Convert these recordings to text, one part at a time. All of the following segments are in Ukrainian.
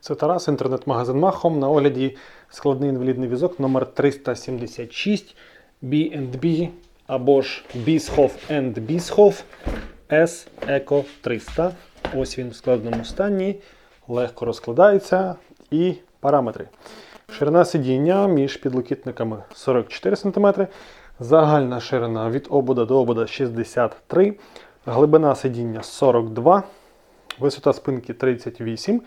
Це Тарас, інтернет-магазин Махом. На огляді складний інвалідний візок номер 376 B&B або ж Bischoff Bischoff S Eco 300. Ось він в складеному стані, легко розкладається і параметри. Ширина сидіння між підлокітниками 44 см, загальна ширина від обода до обода 63 глибина сидіння 42 висота спинки 38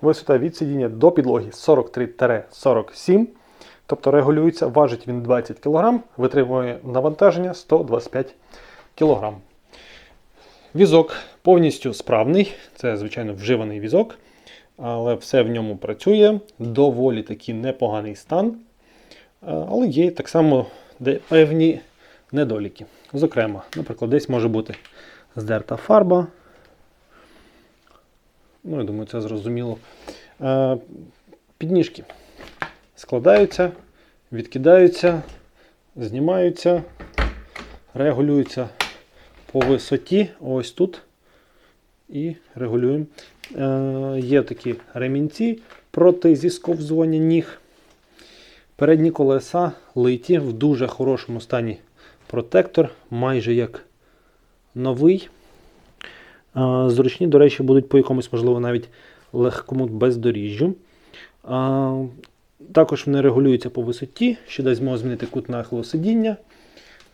Висота від сидіння до підлоги 43-47. Тобто регулюється, важить він 20 кг, витримує навантаження 125 кг. Візок повністю справний, це, звичайно, вживаний візок, але все в ньому працює. Доволі таки непоганий стан. Але є так само певні недоліки. Зокрема, наприклад, десь може бути здерта фарба. Ну, я думаю, це зрозуміло. Е, Підніжки складаються, відкидаються, знімаються, регулюються по висоті. Ось тут. І регулюємо. Е, Є такі ремінці проти зісковзування ніг. Передні колеса литі в дуже хорошому стані протектор, майже як новий. Зручні, до речі, будуть по якомусь, можливо, навіть легкому бездоріжжю. Також вони регулюються по висоті, що дасть змогу змінити кут нахилу сидіння.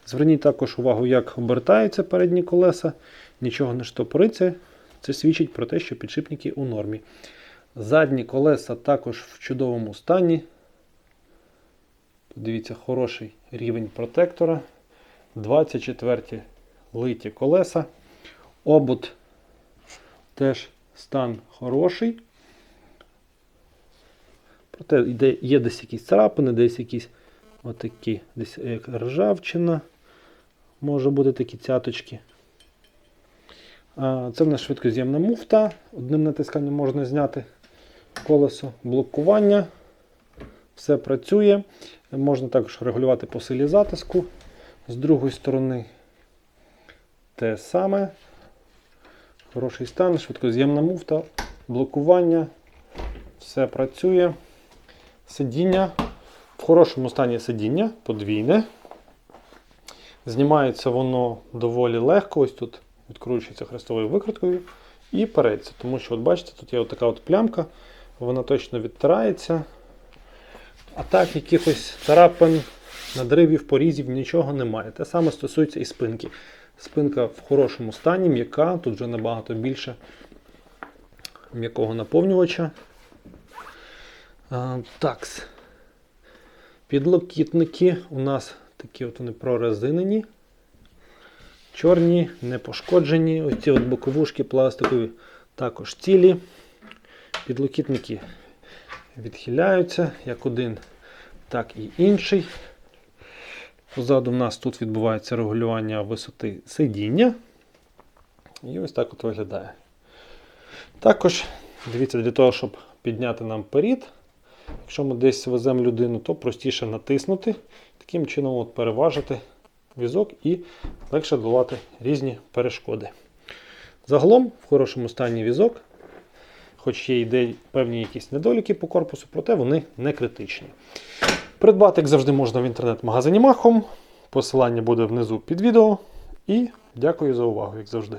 Зверніть також увагу, як обертаються передні колеса, нічого не штопориться. Це свідчить про те, що підшипники у нормі. Задні колеса також в чудовому стані. Подивіться, хороший рівень протектора. 24 литі колеса. Обут теж стан хороший. Проте є десь якісь царапини, десь якісь отакі, десь як ржавчина. Може бути такі цяточки. Це в нас швидкоз'ємна муфта. Одним натисканням можна зняти колесо блокування. Все працює. Можна також регулювати по силі затиску. З другої сторони те саме. Хороший стан, швидкоз'ємна муфта, блокування. Все працює. Сидіння. В хорошому стані сидіння, подвійне. Знімається воно доволі легко. Ось тут відкручується хрестовою викруткою і переться. Тому що, от бачите, тут є така от плямка, вона точно відтирається. А так, якихось царапин, надривів, порізів, нічого немає. Те саме стосується і спинки. Спинка в хорошому стані, м'яка, тут вже набагато більше м'якого наповнювача. А, такс. Підлокітники у нас такі от вони прорезинені. Чорні, не пошкоджені. Ось ці от боковушки пластикові також цілі. Підлокітники відхиляються як один, так і інший. Позаду в нас тут відбувається регулювання висоти сидіння. І ось так от виглядає. Також, дивіться, для того, щоб підняти нам перід, якщо ми десь веземо людину, то простіше натиснути, таким чином от переважити візок і легше долати різні перешкоди. Загалом, в хорошому стані візок, хоч є ідеї певні якісь недоліки по корпусу, проте вони не критичні. Придбати, як завжди, можна в інтернет-магазині Махом. Посилання буде внизу під відео. І дякую за увагу, як завжди.